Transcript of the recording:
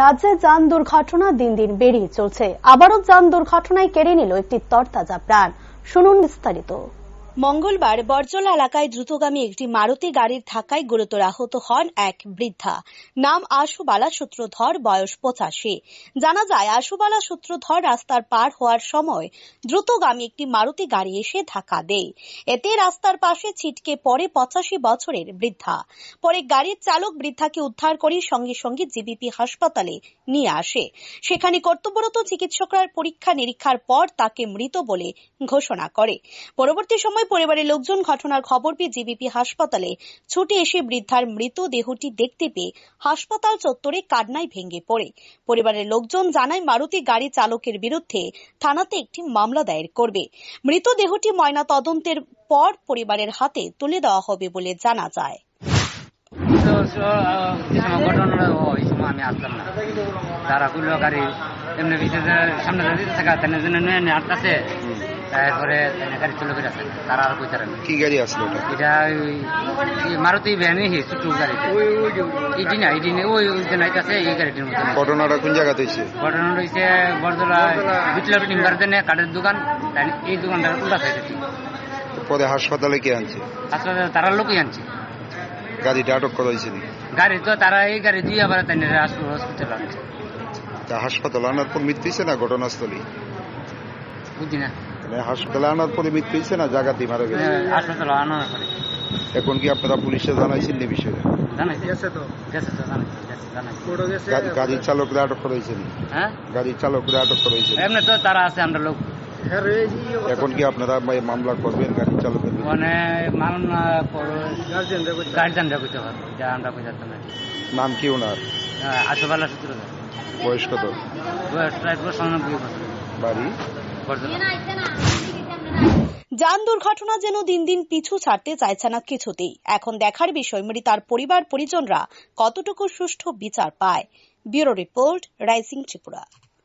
রাজ্যে যান দুর্ঘটনা দিন দিন বেড়েই চলছে। আবারও যান দুর্ঘটনায় কেড়ে নিল একটি তরতাজা প্রাণ। শুনুন বিস্তারিত। মঙ্গলবার বর্জলা এলাকায় দ্রুতগামী একটি মারুতি গাড়ির ধাক্কায় গুরুতর আহত হন এক বৃদ্ধা। নাম আশুবালা সূত্রধর, বয়স পঁচাশি। জানা যায়, আশুবালা সূত্রধর রাস্তার পার হওয়ার সময় দ্রুতগামী একটি মারুতি গাড়ি এসে ধাক্কা দেয়। এতে রাস্তার পাশে ছিটকে পড়ে পঁচাশি বছরের বৃদ্ধা। পরে গাড়ির চালক বৃদ্ধাকে উদ্ধার করে সঙ্গে সঙ্গে জিবিপি হাসপাতালে নিয়ে আসে। সেখানে কর্তব্যরত চিকিৎসকরা পরীক্ষা নিরীক্ষার পর তাকে মৃত বলে ঘোষণা করে। পরবর্তী সময় পরিবারের লোকজন ঘটনার খবর পেয়ে জিবিপি হাসপাতালে ছুটে এসে বৃদ্ধার মৃত দেহটি দেখতে পেয়ে হাসপাতাল চত্বরে কান্নায় ভেঙে পড়ে। পরিবারের লোকজন জানায়, মারুতি গাড়ি চালকের বিরুদ্ধে থানাতে একটি মামলা দায়ের করবে। মৃতদেহটি ময়না তদন্তের পর পরিবারের হাতে তুলে দেওয়া হবে বলে জানা যায়। সময় সময় আমি আসলাম না তারা গাড়ি সামনে থাকা তেনে জন্য নিয়ে নিয়ে আটকাছে তারপরে গাড়ি চলে করে আছে তারা আর কি গাড়ি আসলো ওটা? এটা মারুতি ভ্যানই হি ছোট গাড়ি। ইডি না ইডি নেই ওই নাইতাছে এই গাড়িটির মধ্যে ঘটনাটা কোন জায়গাতে হয়েছে? ঘটনা রয়েছে বরদলা বিপ্লব কাঠের দোকান। এই দোকানটার উল্টা সাইডে ঠিক পরে হাসপাতালে কে আনছে? হাসপাতালে তারা লোকই আনছে। গাড়িটা আটক করা হয়েছে গাড়ি তো তারা এই গাড়ি দিয়ে আবার তাই হসপিটাল আনছে। তা হাসপাতালে আনার পর মৃত্যু হয়েছে না ঘটনাস্থলে বুঝি না। মানে হাসপাতালে আনার পরে মৃত্যু হয়েছে না? জায়গাতেই মারা গেছে? হাসপাতাল আনার পরে। এখন কি আপনারা পুলিশে জানাইছেন নি বিষয়ে? গাড়ির চালকরা আটক করা হয়েছে হ্যাঁ? গাড়ির চালকরা আটক করা হয়েছে এমনি তো তারা আছে আমরা লোক। এখন কি আপনারা মামলা করবেন গাড়ির চালকের মানে যা আমরা নাম কি ওনার? আশেপালা সূত্র বয়স কত বয়স প্রায় বছর। বাড়ি? যান দুর্ঘটনা যেন দিন দিন পিছু ছাড়তে চাইছে না কিছুতেই। এখন দেখার বিষয় মৃতার পরিবার পরিজনরা কতটুকু সুষ্ঠু বিচার পায়? Bureau report rising Tripura.